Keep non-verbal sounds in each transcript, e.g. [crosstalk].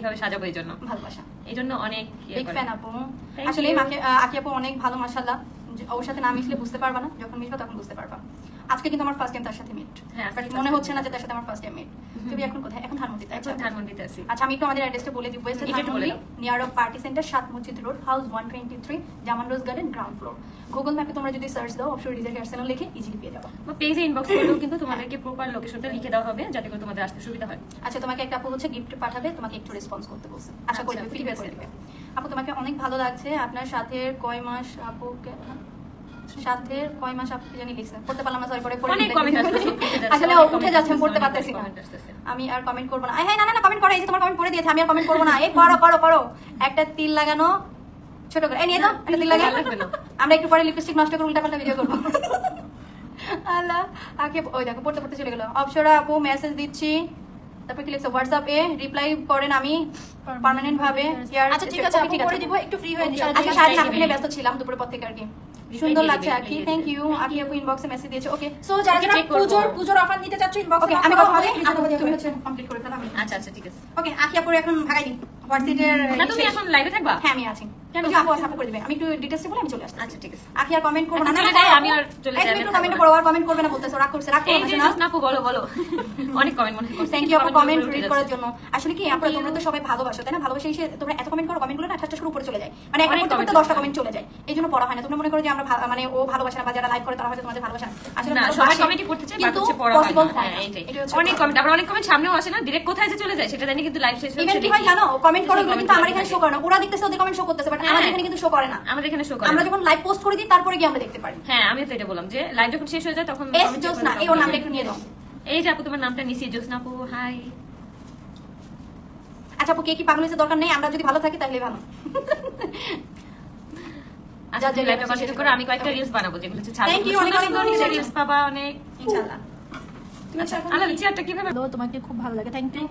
কীভাবে সাজাবো এই জন্য। ভালোবাসা। এই জন্য অনেক ইয়ে বিগ ফ্যান আপু। আসলে মাকে আকি আপু অনেক ভালো মাশাআল্লাহ। ওর সাথে না মিশলে বুঝতে পারবা না যখন মিশবা তখন বুঝতে পারবা। আজকে কিন্তু আমার ফার্স্ট টাইম তার সাথে মিট হ্যাঁ, মনে হচ্ছে না যে তার সাথে আমার ফার্স্ট টাইম মিট তুমি এখন কোথায়? এখন ধানমন্ডিতে এখন ধানমন্ডিতে আছি। আচ্ছা আমি একটু আমাদের অ্যাড্রেসটা বলে দিব west Dhanmondi near of party centre সাত Masjid road house one twenty three Zaman rose garden ground floor Google ম্যাপে তোমরা যদি সার্চ দাও অবশ্যই ডিজাইন হেয়ার সেলন লিখে ইজিলি পেয়ে যাব। বা পেজে ইনবক্স করলেও কিন্তু তোমাদেরকে প্রপার লোকেশনটা লিখে দেওয়া হবে যাতে করে তোমাদের আসতে সুবিধা হয়। আচ্ছা তোমাকে একটা আপু হচ্ছে গিফট পাঠাবে তোমাকে একটু রেসপন্স করতে বলছে। আশা করি আচ্ছা, ফ্রি ঠিক করে। দিবে আপু তোমাকে অনেক ভালো লাগছে। আপনার সাথে কয় মাস আপুকে সাথে কয় মাস আপুকে জানি লিখছে। পড়তে পারলাম না সরি পরে পরে অনেক লিখে কমেন্ট দিই। আসতেছে আসলে উঠে যাচ্ছে আমি পড়তে পারতেছি না। আমি আর কমেন্ট করব না। হ্যাঁ না না না কমেন্ট করো এই যে তোমার কমেন্ট করে দিয়েছে আমি আর কমেন্ট করব না। এই পড়ো পড়ো পড়ো। একটা তিল লাগানো ছোট করে। এই নিয়ে দাও তিল লাগানো লাগবে না। আমরা একটু পরে লিপস্টিক নষ্ট করে উল্টা পাল্টা ভিডিও করব। আল্লাহ আকে ওই দেখো পড়তে পড়তে চলে গেল। অপসরা আপু মেসেজ দিচ্ছি। তারপর কি লিখছে হোয়াটসঅ্যাপ এ রিপ্লাই করেন আমি পার্মানেন্ট ভাবে। আচ্ছা ঠিক আছে আপু করে দিব একটু ফ্রি হয়ে নিন আচ্ছা সারাদিন আপনি নিয়ে ব্যস্ত ছিলাম দুপুরের পর থেকে আর কি। সুন্দর লাগছে আকি থ্যাংক ইউ আকি আপু ইনবক্সে মেসেজ দিয়েছে। ওকে সো যারা যারা। পুজোর পুজোর অফার নিতে চাচ্ছ ইনবক্স ওকে আমি কথা বলি আপু, তুমি হচ্ছে কমপ্লিট করে ফেলো আমি। আচ্ছা আচ্ছা ঠিক আছে। ওকে আকি আপুর এখন ভাগাই দিন। হোয়াটসঅ্যাপের না তুমি এখন লাইভে থাকবা? হ্যাঁ আমি আছি। কেন? কেন আপু সাপোর্ট করে দিবে। আমি একটু ডিটেইলসে বলে আমি চলে আসছি আচ্ছা ঠিক আছে। আকি আর কমেন্ট করব না। চলে যাই, আমি আর চলে এই, যাই, একটু কমেন্ট করো আর কমেন্ট করবে না বলতেছো রাগ করছে রাগ এই করো না। আপু বলো বলো। অনেক কমেন্ট মনে করছি থ্যাংক ইউ আপু কমেন্ট রিড করার জন্য। আসলে কি আমরা তোমরা তো সবাই ভালোবাসো তাই না? ভালোবাসে এসে তোমরা এত কমেন্ট করো কমেন্ট না ঠাসটা শুরু উপরে চলে যায়। মানে একটা করতে করতে comment দশটা চলে কমেন্ট চলে যায়। এই জন্য পড়া হয় না। তোমরা মনে করো যে আমরা মানে ও ভালোবাসে না বা যারা লাইভ করে তারা হয়তো তোমাদের ভালোবাসে না। আসলে না সবাই কমেন্টই করতে চায় বাট হচ্ছে পড়া হয় না। অনেক কথা। কমেন্ট আবার অনেক কমেন্ট সামনেও আসে না ডিরেক্ট কোথায় যে চলে যায় সেটা জানি কিন্তু লাইভ শেষ ইভেন কি হয় জানো? কমেন্ট করো এগুলো কিন্তু আমার এখানে শো করে না। ওরা দেখতেছে ওদের কমেন্ট শো করতেছে বাট হ্যাঁ। আমাদের এখানে কিন্তু শো করে না। আমাদের এখানে শো করে আমরা যখন লাইভ পোস্ট করে দিই তারপরে গিয়ে আমরা দেখতে পারি। হ্যাঁ আমি তো এটা বললাম যে লাইভ যখন শেষ হয়ে যায় তখন এস comment জোস না এই ওর নামটা একটু নিয়ে দাও। এই যে আপু তোমার নামটা নিছি জোসনা আপু হাই আচ্ছা আপু কে কি পাগল হয়েছে দরকার নেই? আমরা যদি ভালো থাকি তাহলে ভালো। আচ্ছা লাইভে কন্টিনিউ করো। আমি কয়েকটা রিলস বানাবো যেগুলো হচ্ছে ছাড়বো Thank you, অনেক অনেক রিলস পাবা অনেক? ইনশাআল্লাহ। তোমাকে খুব ভালো লাগে। থ্যাংক ইউ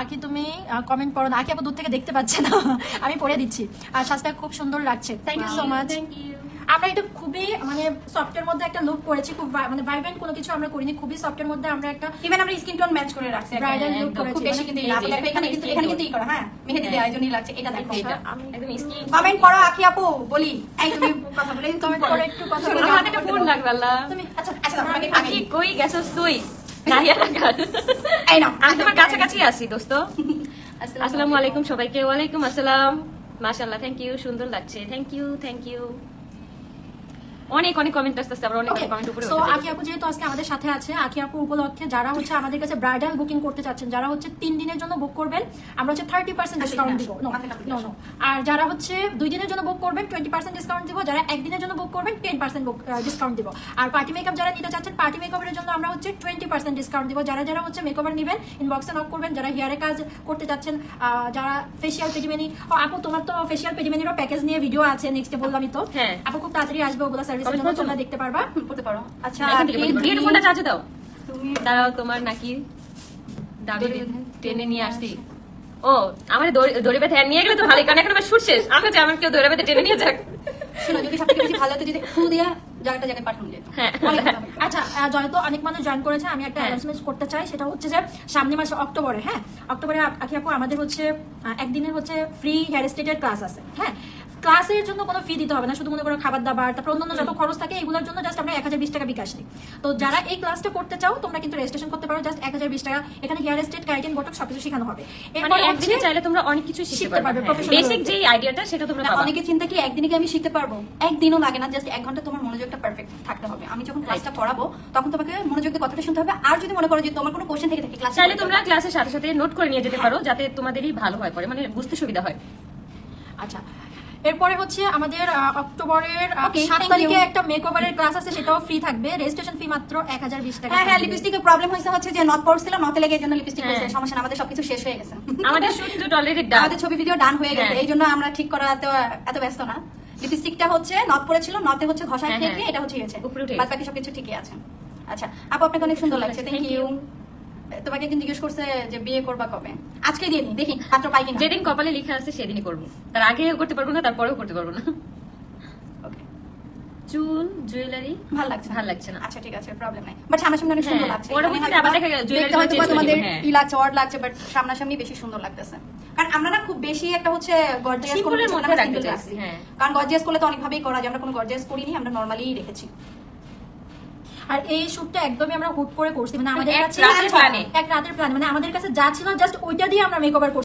আকি তুমি কমেন্ট করো না। আকি আপু দূর থেকে দেখতে পাচ্ছে না। [laughs] আমি পড়ে দিচ্ছি। আর সাজটা খুব সুন্দর লাগছে। থ্যাংক ইউ সো মাচ আমরা এটা খুবই মানে সফটের মধ্যে একটা লুক করেছি। খুব মানে ভাইব্রেন্ট কোনো কিছু আমরা করিনি। খুবই সফটের মধ্যে আমরা একটা ইভেন আমরা স্কিন টোন ম্যাচ করে রাখছি একদম। Bridal look খুব বেশি কিন্তু এই না যে, দেখো এখানে কিন্তু এখানে কিন্তু করা হ্যাঁ। মেহেদি দেওয়া এই জন্যই লাগছে। এটা দেখো। এটা আমি একদম স্কিন কমেন্ট করো আখি আপু বলি। এই তুমি কথা বলে কমেন্ট করে একটু কথা বলো। আমার আমার একটা ফোন লাগবে আল্লাহ। তুমি আচ্ছা আচ্ছা আমাকে কই গেছস তুই? এই নাও আমি তোমার কাছাকাছি আছি দোস্ত। আসসালামু আলাইকুম। সবাইকে। ওয়ালাইকুম আসসালাম। মাশাআল্লাহ থ্যাংক ইউ সুন্দর লাগছে। থ্যাংক ইউ থ্যাংক ইউ অনেক অনেক কমেন্ট আসতেছে আবার অনেক কমেন্ট উপরে উঠে আকি আপু যেহেতু আজকে আমাদের সাথে আছে আকি আপু উপলক্ষে যারা হচ্ছে আমাদের কাছে ব্রাইডাল বুকিং করতে চাচ্ছেন যারা হচ্ছে তিন দিনের জন্য বুক করবেন আমরা হচ্ছে থার্টি পার্সেন্ট ডিসকাউন্ট দিব। আর যারা হচ্ছে দুই দিনের জন্য বুক করবেন টোয়েন্টি পার্সেন্ট ডিসকাউন্ট দিব। যারা একদিনের জন্য বুক করবেন টেন পার্সেন্ট ডিসকাউন্ট দিব। আর পার্টি মেকআপ যারা নিতে চাচ্ছেন পার্টি মেকআপের জন্য আমরা হচ্ছে টোয়েন্টি পার্সেন্ট ডিসকাউন্ট দিব। যারা যারা হচ্ছে মেকওভার নেবেন ইনবক্সে নক করবেন যারা হেয়ারে কাজ করতে চাচ্ছেন যারা ফেসিয়াল পেডিমেনি আপু তোমার তো ফেসিয়াল পেডিমেনিরও প্যাকেজ নিয়ে ভিডিও আছে নেক্সটে বললামই তো। হ্যাঁ। আপু খুব তাড়াতাড়ি আসবে ওগুলো সার্ভিসের Comment তোমরা দেখতে পারবা হুম, পারো। আচ্ছা এই ফোনটা চার্জে দাও। তুমি দাঁড়াও তোমার নাকি দাবি টেনে নিয়ে আসছি। ও আমার দড়ি দড়ি বেঁধে নিয়ে গেলে তো ভালোই কারণ এখন আমার শুট শেষ। আমি চাই আমার কেউ দড়ি বেঁধে টেনে নিয়ে যাক। যদি সবথেকে বেশি ভালো হতো যদি ফুল দিয়া জায়গাটা জায়গায় পাঠানো যেত হ্যাঁ। অনেক আচ্ছা জয়তো অনেক মানুষ জয়েন করেছে আমি একটা হ্যাঁ। অ্যানাউন্সমেন্ট করতে চাই সেটা হচ্ছে যে সামনে মাসে অক্টোবরে হ্যাঁ? অক্টোবরে আখি আপু আমাদের হচ্ছে একদিনের হচ্ছে ফ্রি হেয়ার স্টেটের ক্লাস আছে হ্যাঁ? ক্লাসের জন্য কোনো ফি দিতে হবে না শুধু মনে করো খাবার দাবার তারপর অন্যান্য যত খরচ থাকে এগুলোর জন্য জাস্ট আমরা এক হাজার বিশ টাকা বিকাশ দিই। তো যারা এই ক্লাসটা করতে চাও তোমরা কিন্তু রেজিস্ট্রেশন করতে পারো জাস্ট এক হাজার বিশ টাকা। এখানে হেয়ার স্টেট কাইটেন বটক সবকিছু শেখানো হবে। মানে এরপর একদিনে চাইলে তোমরা অনেক কিছু শিখতে পারবে, পারবে বেসিক যে আইডিয়াটা সেটা তোমরা অনেকে চিন্তা কি একদিনে কি আমি শিখতে পারব? একদিনও লাগে না জাস্ট এক ঘণ্টা তোমার মনোযোগটা পারফেক্ট থাকতে হবে। আমি যখন ক্লাসটা পড়াবো তখন তোমাকে মনোযোগ দিয়ে কথাটা শুনতে হবে। আর যদি মনে করো যে তোমার কোনো কোশ্চেন থেকে থাকে ক্লাস চাইলে তোমরা ক্লাসের সাথে সাথে নোট করে নিয়ে যেতে পারো যাতে তোমাদেরই ভালো হয় পরে মানে বুঝতে সুবিধা হয়। আচ্ছা এরপরে হচ্ছে আমাদের অক্টোবরের সাত তারিখে. একটা মেকওভারের ক্লাস আছে সেটাও ফ্রি থাকবে রেজিস্ট্রেশন ফি মাত্র এক হাজার বিশ টাকা হ্যাঁ হ্যাঁ। লিপস্টিকের প্রবলেম হয়েছে হচ্ছে যে নট পড়ছিল নতে লেগে জন্য লিপস্টিক হ্যাঁ। হয়েছে সমস্যা না, আমাদের সবকিছু শেষ হয়ে গেছে আমাদের শুট তো অলরেডি ডান আমাদের ছবি ভিডিও ডান হয়ে গেছে হ্যাঁ। এই জন্য আমরা ঠিক করা এত এত ব্যস্ত না লিপস্টিকটা হচ্ছে নট পড়েছিল নতে হচ্ছে ঘষা হ্যাঁ, থেকে হ্যাঁ। এটা হচ্ছে হয়েছে উপরে উঠে বাদ বাকি সবকিছু ঠিকই আছে আচ্ছা আপু আপনাকে অনেক সুন্দর লাগছে থ্যাংক ইউ. তোমাকে একদিন জিজ্ঞেস করছে যে বিয়ে করবা কবে? আজকে দিয়ে দিই দেখি পাত্র পাই কিনা। যেদিন কপালে লেখা আছে সেদিনই করব। তার আগেও করতে পারব না তারপরেও করতে পারব না। চুল জুয়েলারি ভালো লাগছে ভালো লাগছে না। আচ্ছা ঠিক আছে প্রবলেম নাই। বাট সামনাসামনি অনেক সুন্দর হ্যাঁ, লাগছে। পরবর্তীতে আবার দেখা গেল তোমাদের হ্যাঁ। ই লাগছে ওয়ার্ড লাগছে বাট সামনাসামনি বেশি সুন্দর লাগতেছে। কারণ আমরা না খুব বেশি একটা হচ্ছে গর্জিয়াস Simple মধ্যে রাখতে চাইছি, হ্যাঁ। কারণ গর্জিয়াস করলে তো অনেকভাবেই করা যায় আমরা কোনো গর্জিয়াস করিনি আমরা নর্মালি রেখেছি। আর এই শুটটা একদমই আমরা হুট করে করছি। মানে আমাদের এক কাছে এক রাতের প্ল্যান। মানে আমাদের কাছে যা ছিল জাস্ট ওইটা দিয়ে আমরা মেকওভার করছি।